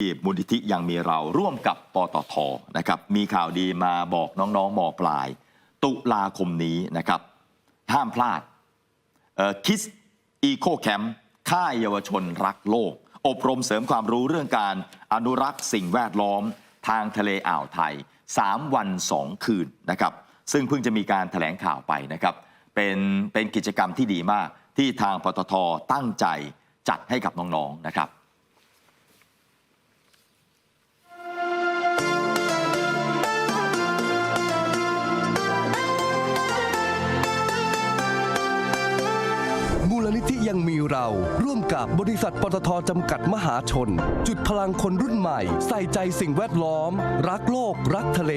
ที่มูลนิธิยังมีเราร่วมกับปตทนะครับมีข่าวดีมาบอกน้องๆมปลาย ตุลาคมนี้นะครับห้ามพลาดคิสอีโคแคมป์ค่ายเยาวชนรักโลก อบรมเสริมความรู้เรื่องการอนุรักษ์สิ่งแวดล้อมทางทะเลอ่าวไทย 3 วัน 2 คืนนะครับซึ่งเพิ่งจะมีการถแถลงข่าวไปนะครับเป็นเป็นกิจกรรมที่ดีมากที่ทางปตทตั้งใจจัดให้กับน้องๆนะครับ เราร่วมกับบริษัทปตทจำกัดมหาชน จุดพลังคนรุ่นใหม่ ใส่ใจสิ่งแวดล้อม รักโลก รักทะเล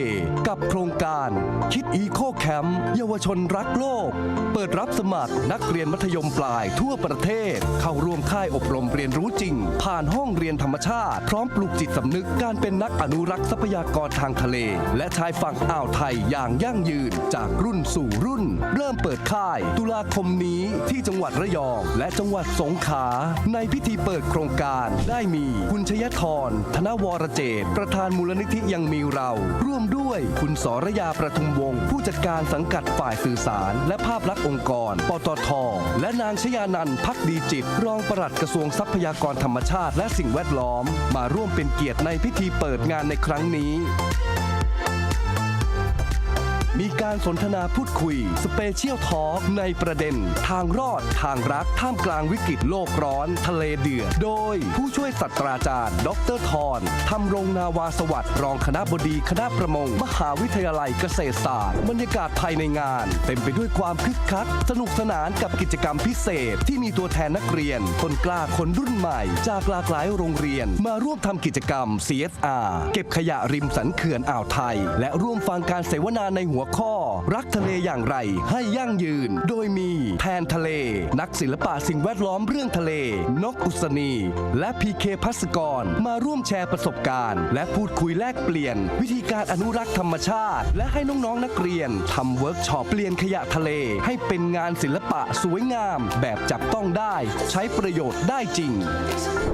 กับโครงการ คิดอีโคแคมป์เยาวชนรักโลก เปิดรับสมัครนักเรียนมัธยมปลายทั่วประเทศ เข้าร่วมค่ายอบรมเรียนรู้จริง ผ่านห้องเรียนธรรมชาติ พร้อมปลูกจิตสำนึกการเป็นนักอนุรักษ์ทรัพยากรทางทะเล และชายฝั่งอ่าวไทยอย่างยั่งยืนจากรุ่นสู่รุ่น เริ่มเปิดค่าย ตุลาคมนี้ที่จังหวัดระยองและจังหวัดสงขลาในพิธีเปิดโครงการได้มีคุณชยธรธนวรเจตประธานมูลนิธิยังมีเรา ร่วมด้วยคุณสรยาประทุมวงศ์ผู้จัดการสังกัดฝ่ายสื่อสาร และภาพลักษณ์องค์กร ปตท และนางชยานันท์พักดีจิต รองปลัดกระทรวงทรัพยากรธรรมชาติ และสิ่งแวดล้อม มาร่วมเป็นเกียรติในพิธีเปิดงานในครั้งนี้ การสนทนาพูดคุย สเปเชียลทอล์กในประเด็น ทางรอดทางรักท่ามกลางวิกฤตโลกร้อน ทะเลเดือด โดยผู้ช่วยศาสตราจารย์ ดรทรทำรงนาวาสวัสดิ์รองคณะบดีคณะประมง มหาวิทยาลัยเกษตรศาสตร์ บรรยากาศภายในงาน เต็มไปด้วยความคึกคัก สนุกสนานกับกิจกรรมพิเศษ ที่มีตัวแทนนักเรียน คนกล้าคนรุ่นใหม่ จากหลากหลายโรงเรียน มาร่วมทำกิจกรรม CSR เก็บขยะริมสันเขื่อนอ่าวไทย และร่วมฟังการเสวนาในหัวข้อรักทะเลอย่างไรให้ยั่งยืน โดยมีแทนทะเล นักศิลปะสิ่งแวดล้อมเรื่องทะเล นกอุศนี และพีเคพัสกรมาร่วมแชร์ประสบการณ์ และพูดคุยแลกเปลี่ยน วิธีการอนุรักษ์ธรรมชาติ และให้น้องๆนักเรียนทำเวิร์กช็อปเปลี่ยนขยะทะเล ให้เป็นงานศิลปะสวยงาม แบบจับต้องได้ ใช้ประโยชน์ได้จริง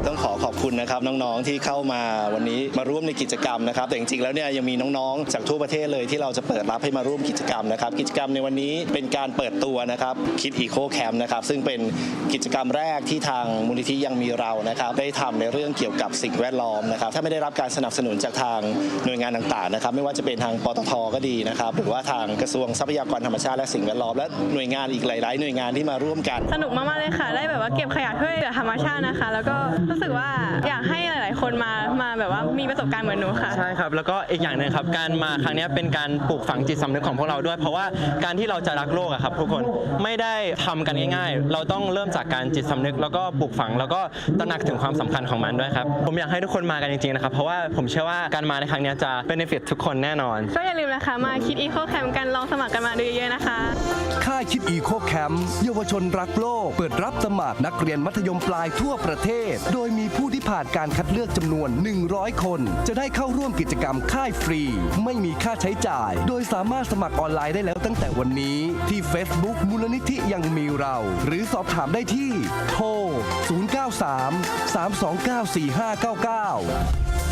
ต้องขอขอบคุณนะครับน้องๆที่เข้ามาวันนี้มาร่วมในกิจกรรมนะครับแต่จริงๆแล้วเนี่ยยังมีน้องๆจากทั่วประเทศเลยที่เราจะเปิดรับให้มาร่วมกิจกรรมนะครับ กิจกรรมในวันนี้เป็นการเปิดตัวนะครับคิดอีโคแคมป์นะครับซึ่งเป็นกิจกรรมแรกที่ทางมูลนิธิยังมีเรานะครับ ได้ทำในเรื่องเกี่ยวกับสิ่งแวดล้อมนะครับ ถ้าไม่ได้รับการสนับสนุนจากทางหน่วยงานต่างๆนะครับ ไม่ว่าจะเป็นทางปตทก็ดีนะครับ หรือว่าทางกระทรวงทรัพยากรธรรมชาติและสิ่งแวดล้อมและหน่วยงานอีกหลาย ๆ หน่วยงานที่มาร่วมกัน สนุกมากๆเลยค่ะ ได้แบบว่าเก็บขยะช่วยเหลือธรรมชาตินะคะ แล้วก็รู้สึกว่าอยากให้หลาย ๆ คนมามาแบบว่ามีประสบการณ์เหมือนหนูค่ะใช่ครับแล้วก็อีกอย่างหนึ่งครับการมาครั้งนี้เป็นการปลูกฝังจิตสำนึกของพวกเราด้วย เพราะว่าการที่เราจะรักโลกอะครับทุกคนไม่ได้ทำกันง่ายๆ เราต้องเริ่มจากการจิตสำนึก แล้วก็ปลูกฝังแล้วก็ตระหนักถึงความสำคัญของมันด้วยครับผมอยากให้ทุกคนมากันจริงๆนะครับเพราะว่าผมเชื่อว่าการมาในครั้งนี้จะเป็นฟิตทุกคนแน่นอน ก็อย่าลืมนะคะ มาคิดอีโคแคมกันลองสมัครกันมาดูเยอะๆนะคะ ค่ายคิดอีโคแคมป์เยาวชนรักโลก เปิดรับสมัครนักเรียนมัธยมปลายทั่วประเทศ โดยมีผู้ที่ผ่านการคัดเลือกจำนวน 100 คน จะได้เข้าร่วมกิจกรรมค่ายฟรี ไม่มีค่าใช้จ่าย โดยสามารถสมัครออนไลน์ได้แล้วตั้งแต่วันนี้ที่ Facebook มูลนิธิยังมีเรา หรือสอบถามได้ที่โทร 093 329 4599